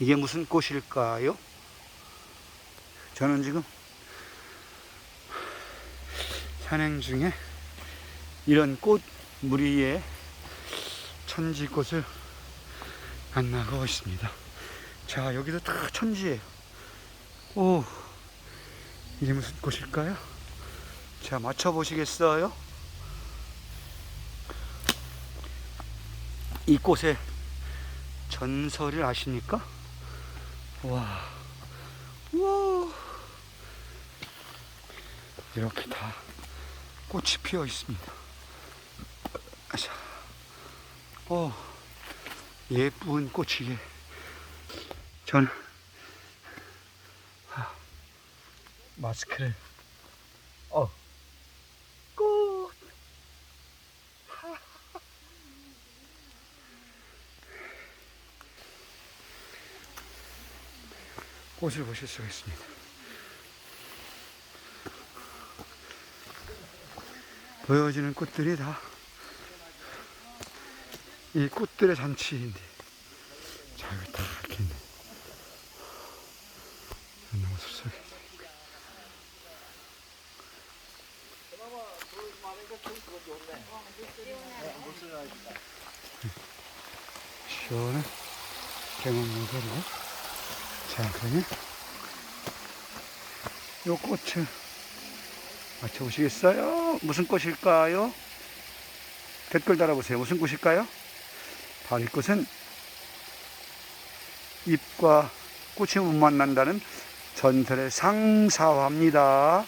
이게 무슨 꽃일까요? 저는 지금 산행 중에 이런 꽃 무리에 천지꽃을 만나고 있습니다. 자, 여기도 다 천지예요. 오, 이게 무슨 꽃일까요? 자, 맞춰보시겠어요? 이 꽃의 전설을 아십니까? 와, 와, 이렇게 다 꽃이 피어 있습니다. 자, 오, 예쁜 꽃이게. 저는 하, 마스크를 어 꽃. 꽃을 보실 수가 있습니다. 보여지는 꽃들이 다 이 꽃들의 잔치인데 자 여기 다 이렇게 있네. 연나무 숲 속에 시원한 개만문 소리고 자 그러면 요 꽃을 맞춰보시겠어요? 무슨 꽃일까요? 댓글 달아보세요. 무슨 꽃일까요? 바로 이 꽃은 잎과 꽃이 못 만난다는 전설의 상사화입니다.